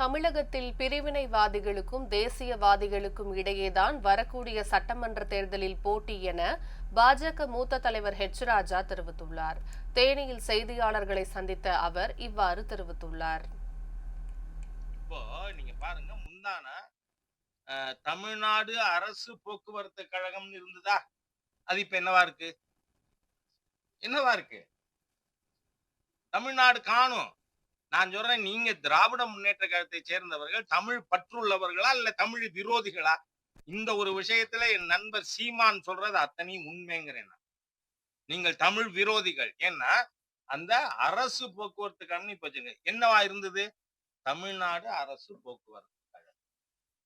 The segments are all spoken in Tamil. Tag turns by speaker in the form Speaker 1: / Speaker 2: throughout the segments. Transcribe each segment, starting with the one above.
Speaker 1: தமிழகத்தில் பிரிவினைவாதிகளுக்கும் தேசியவாதிகளுக்கும் இடையேதான் வரக்கூடிய சட்டமன்ற தேர்தலில் போட்டி என பாஜக மூத்த தலைவர் ஹெச் ராஜா தெரிவித்துள்ளார். தேனியில் செய்தியாளர்களை சந்தித்த அவர் இவ்வாறு தெரிவித்துள்ளார்.
Speaker 2: இப்போ நீங்க பாருங்க முந்தான தமிழ்நாடு அரசு போக்குவரத்து கழகம்னு இருந்ததா? அது இப்ப என்னவா இருக்கு? என்னவா இருக்கு? தமிழ்நாடு காணும். நான் சொல்றேன் நீங்க திராவிட முன்னேற்ற கழகத்தை சேர்ந்தவர்கள் தமிழ் பற்றுள்ளவர்களா இல்ல தமிழ் விரோதிகளா? இந்த ஒரு விஷயத்துல என் நண்பர் சீமான் சொல்றது அத்தனையும் உண்மைங்கிறேன் நான். நீங்கள் தமிழ் விரோதிகள். ஏன்னா அந்த அரசு போக்குவரத்து கழகம் இப்ப என்னவா இருந்தது? தமிழ்நாடு அரசு போக்குவரத்து கழகம்.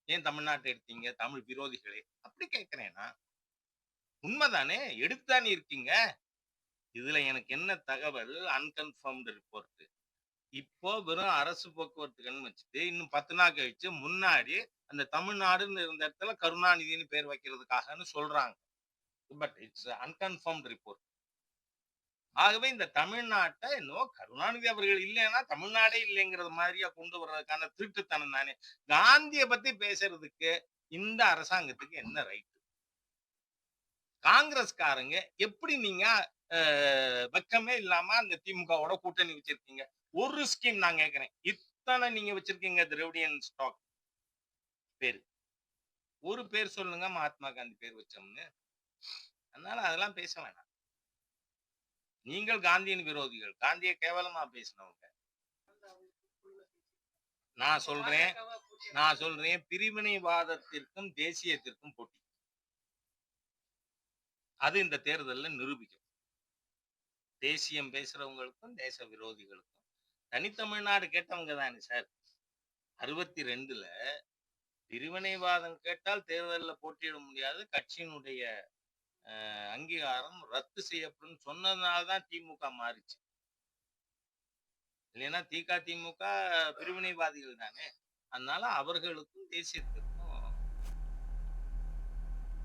Speaker 2: ஏன் தமிழ்நாட்டை எடுத்தீங்க? தமிழ் விரோதிகளே. அப்படி கேட்கிறேன்னா உண்மைதானே? எடுத்தானே இருக்கீங்க? இதுல எனக்கு என்ன தகவல்? அன்கன்ஃபர்ம்டு ரிப்போர்ட் இப்போ வெறும் அரசு போக்குவரத்துக்குன்னு வச்சுட்டு இன்னும் பத்து நாள் கழிச்சு முன்னாடி அந்த தமிழ்நாடுன்னு இருந்த இடத்துல கருணாநிதினு பேர் வைக்கிறதுக்காகன்னு சொல்றாங்க. பட் இட்ஸ் அன்கன்ஃபார்ம் ரிப்போர்ட் ஆகவே இந்த தமிழ்நாட்டை இன்னும் கருணாநிதி அவர்கள் இல்லைன்னா தமிழ்நாடே இல்லைங்கிறது மாதிரியா கொண்டு வர்றதுக்கான திருட்டுத்தனம் தானே. காந்திய பத்தி பேசுறதுக்கு இந்த அரசாங்கத்துக்கு என்ன ரைட் காங்கிரஸ்காரங்க எப்படி நீங்க வெக்கமே இல்லாம அந்த திமுகவோட கூட்டணி வச்சிருக்கீங்க. ஒரு ஸ்கீம் நான் கேட்கிறேன் இத்தனை நீங்க வச்சிருக்கீங்க திரவிடியன் ஸ்டாக் பேரு. ஒரு பேர் சொல்லுங்க மகாத்மா காந்தி பேர் வச்சோம்னு. அதனால அதெல்லாம் பேச வேணாம். நீங்கள் காந்தியின் விரோதிகள். காந்தியை கேவலமா பேசினவங்க. நான் சொல்றேன் நான் சொல்றேன் பிரிவினைவாதத்திற்கும் தேசியத்திற்கும் போட்டி. அது இந்த தேர்தல்ல நிரூபிக்கும். தேசியம் பேசுறவங்களுக்கும் தேச விரோதிகளுக்கும். தனித்தமிழ்நாடு கேட்டவங்க தானே சார். அறுபத்தி ரெண்டுல பிரிவினைவாதம் கேட்டால் தேர்தல்ல போட்டியிட முடியாது. கட்சியினுடைய அஹ், அங்கீகாரம் ரத்து செய்யப்படும் சொன்னதுனால தான் திமுக மாறிச்சு. இல்லைன்னா திக திமுக பிரிவினைவாதிகள் தானே. அதனால அவர்களுக்கும் தேசியத்திற்கும்